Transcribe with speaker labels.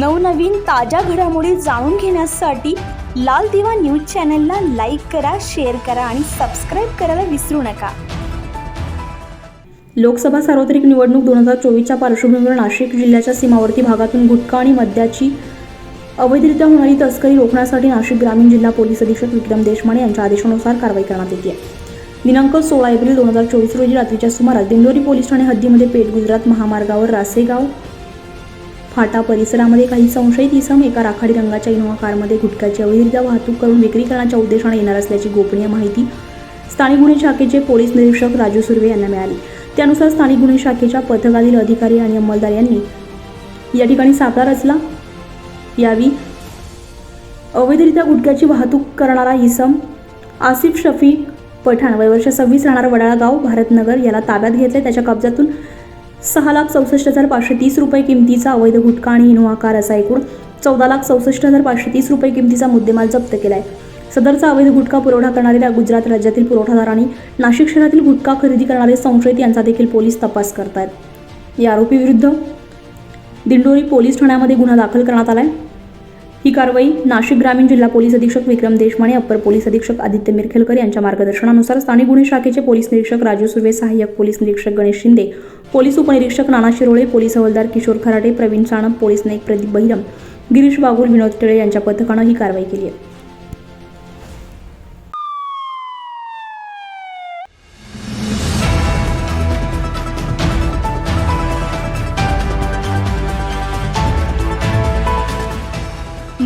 Speaker 1: नवनवीन ताज्या घडामोडी जाणून घेण्यासाठी लाल दिवा न्यूज चॅनलला लाईक करा शेअर करा आणि सबस्क्राईब करायला विसरू नका.
Speaker 2: लोकसभा सार्वत्रिक निवडणूक दोन हजार चोवीसच्या पार्श्वभूमीवर नाशिक जिल्ह्याच्या सीमावर्ती भागातून गुटखा आणि मद्याची अवैधरित्या होणारी तस्करी रोखण्यासाठी नाशिक ग्रामीण जिल्हा पोलीस अधीक्षक विक्रम देशमाने यांच्या आदेशानुसार कारवाई करण्यात येते. दिनांक सोळा एप्रिल दोन हजार चोवीस रोजी रात्रीच्या सुमारास दिंडोरी पोलीस ठाणे हद्दीमध्ये पेठ गुजरात महामार्गावर रासेगाव फाटा परिसरामध्ये काही संशयित इसम एका राखाडी रंगाच्या इनोव्हा कारमध्ये गुटख्याची अवैधरित्या वाहतूक करून विक्री करण्याच्या उद्देशाने येणार असल्याची गोपनीय माहिती स्थानिक गुन्हे शाखेचे पोलीस निरीक्षक राजू सुर्वे यांना मिळाली. त्यानुसार स्थानिक गुन्हे शाखेच्या पथकातील अधिकारी आणि अंमलदार यांनी या ठिकाणी सापळा रचला. यावी अवैधरित्या गुटख्याची वाहतूक करणारा इसम आसिफ शफी पठाण वयवर्ष सव्वीस राहणारा वडाळा गाव भारतनगर याला ताब्यात घेतले. त्याच्या कब्जातून सहा लाख चौसष्ट हजार पाचशे तीस रुपये किमतीचा अवैध गुटखा आणि इनोव्हा कार असा एकूण चौदा लाख चौसष्ट हजार पाचशे तीस रुपये किमतीचा मुद्देमाल जप्त केला आहे सदरचा अवैध गुटखा पुरवठा करणाऱ्या गुजरात राज्यातील पुरवठादार आणि नाशिक शहरातील गुटखा खरेदी करणारे संशयित यांचा देखील पोलीस तपास करतायत. या आरोपीविरुद्ध दिंडोरी पोलीस ठाण्यामध्ये गुन्हा दाखल करण्यात आला आहे ही कारवाई नाशिक ग्रामीण जिल्हा पोलीस अधीक्षक विक्रम देशमाने अप्पर पोलीस अधीक्षक आदित्य मिरखेलकर यांच्या मार्गदर्शनानुसार स्थानिक गुन्हे शाखेचे पोलीस निरीक्षक राजू सुर्वे सहाय्यक पोलीस निरीक्षक गणेश शिंदे पोलीस उपनिरीक्षक नाना शिरोळे पोलीस हवालदार किशोर खराटे प्रवीण साणप पोलीस नाईक प्रदीप बहिरम गिरीश बागुल विनोद टिळे यांच्या पथकानं ही कारवाई केली आहे.